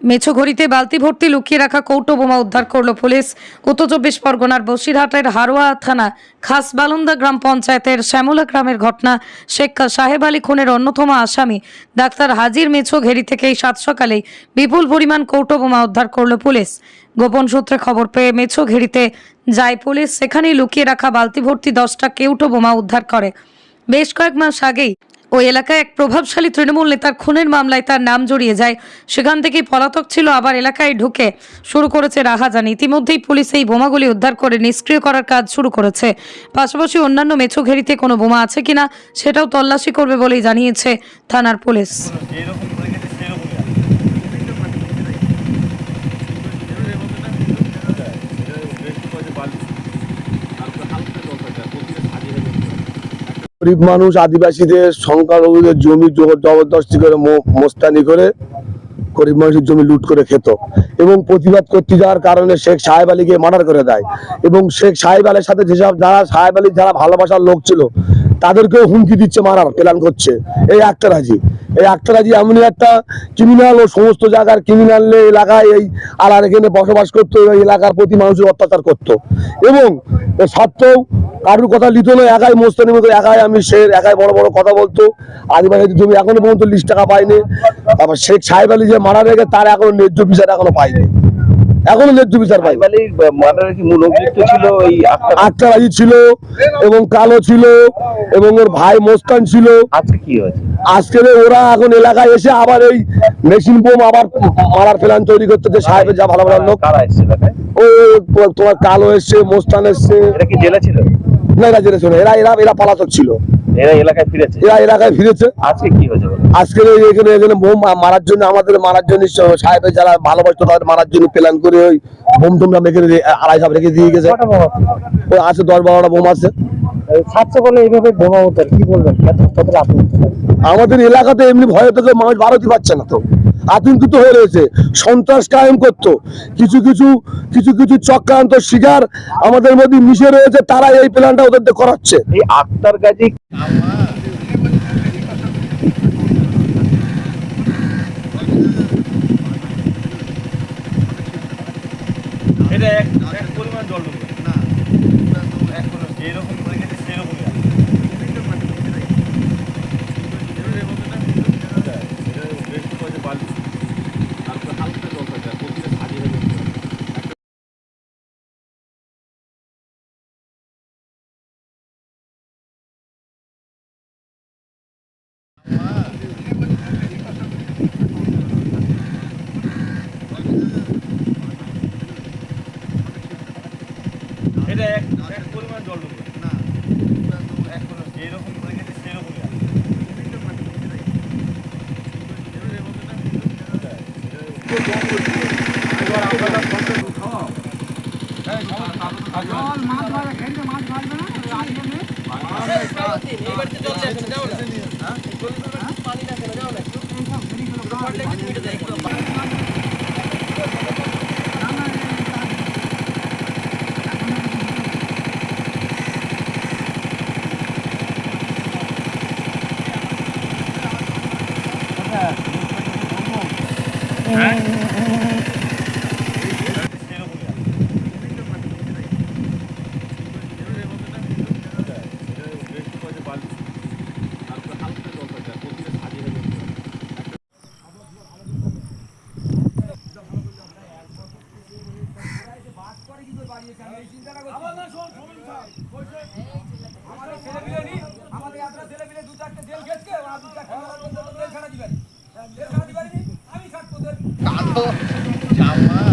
মেছোঘড়িতে বালতি ভর্তি লুকিয়ে রাখা কৌটো বোমা উদ্ধার করল পুলিশ। উত্তর চব্বিশ পরগনার বসিরহাটের হারোয়া থানা খাসবালন্দা গ্রাম পঞ্চায়েতের শ্যামলা গ্রামের ঘটনা শেখ সাহেব আলী খুনের অন্যতম আসামি। ডাক্তার হাজির মেছো ঘেরি থেকে এই সাত সকালেই বিপুল পরিমাণ কৌটো বোমা উদ্ধার করল পুলিশ। গোপন সূত্রে খবর পেয়ে মেছো ঘেরিতে যায় পুলিশ। সেখানেই লুকিয়ে রাখা বালতি ভর্তি দশটা কেউটো বোমা উদ্ধার করে। বেশ কয়েক মাস আগেই ওই এলাকায় এক প্রভাবশালী তৃণমূল নেতার খুনের মামলায় তার নাম জড়িয়ে যায়। সেখান থেকেই পলাতক ছিল, আবার এলাকায় ঢুকে শুরু করেছে রাহাজান। ইতিমধ্যেই পুলিশ এই বোমাগুলি উদ্ধার করে নিষ্ক্রিয় করার কাজ শুরু করেছে। পাশাপাশি অন্যান্য মেছো ঘেরিতে কোনো বোমা আছে কিনা, সেটাও তল্লাশি করবে বলেই জানিয়েছে থানার পুলিশ। গরিব মানুষ, আদিবাসীদের সংখ্যালঘুদের জমি জবর- জবরদস্তি করে মোস্তানি করে গরিব মানুষের জমি লুট করে খেত। এবং প্রতিবাদ করতে যাওয়ার কারণে শেখ সাহেব আলীকে মার্ডার করে দেয়। এবং শেখ সাহেব আলীর সাথে যেসব যারা সাহেব আলীর যারা ভালোবাসার লোক ছিল, তাদেরকেও হুমকি দিচ্ছে, মারার প্ল্যান করছে। এই আক্তারাজি এই আক্তারাজি এমনই একটা ক্রিমিনাল ও সমস্ত জায়গার ক্রিমিনাল এলাকায় এই আলার এখানে বসবাস করতো এলাকার প্রতি মানুষের অত্যাচার করতো। এবং সত্ত্বেও কারোর কথা লিত না একাই মোস্তানি মতো একাই আমি শের একাই বড় বড় কথা বলতো। আদিবাসী জমি এখনও পর্যন্ত লিস্ট টাকা পাইনি তারপর শেখ সাহেব আলী যে মারা রেখে তার এখনও ন্যায্য বিচার এখনও পাইনি এখনও ন্যায্য বিচার কি মূল অভিযুক্ত ছিল এবং কালো ছিল এবং ওর ভাই মোস্তান ছিল। আজকে কি হয়েছে? আজকে ওরা এখন এলাকায় এসে আবার এই মেশিন বোম আবার মারার প্ল্যান তৈরি করতে যে সাহেবের যা ভালো ভালো লোক। ও তোমার কালো এসছে মোস্তান এসছে। এটা কি জেলা ছিল? না। এরা এরা এরা এরা পালাতক ছিল। এরা এলাকায় ফিরেছে? এরা এলাকায় ফিরেছে। আজকে কি হয়েছে আজকে এখানে এখানে বোম মারার জন্য আমাদের মারার জন্য সাহেবের যারা ভালোবাসতো তাদের মারার জন্য প্ল্যান করে ওই বোম রেখে আড়াই সাহেব রেখে দিয়ে গেছে। ওই আছে দশ বারোটা বোম আছে। বলে এইভাবে বোমা উদ্ধার কি বলবেন? আমাদের এলাকাতে এমনি ভয়ে থেকে মানুষ ভারতই পাচ্ছে না তো। আতঙ্কিত হয়ে রয়েছে সন্ত্রাস কায়েম করতো। কিছু কিছু কিছু কিছু চক্রান্ত শিকার আমাদের মধ্যে মিশে রয়েছে তারা এই প্ল্যানটা ওদের করাচ্ছে। এই আক্তার গাজী এটা এক পরিমাণ জল না। এক মাছ মারা খেলে মাছ মারবে না। All right. কালো জামা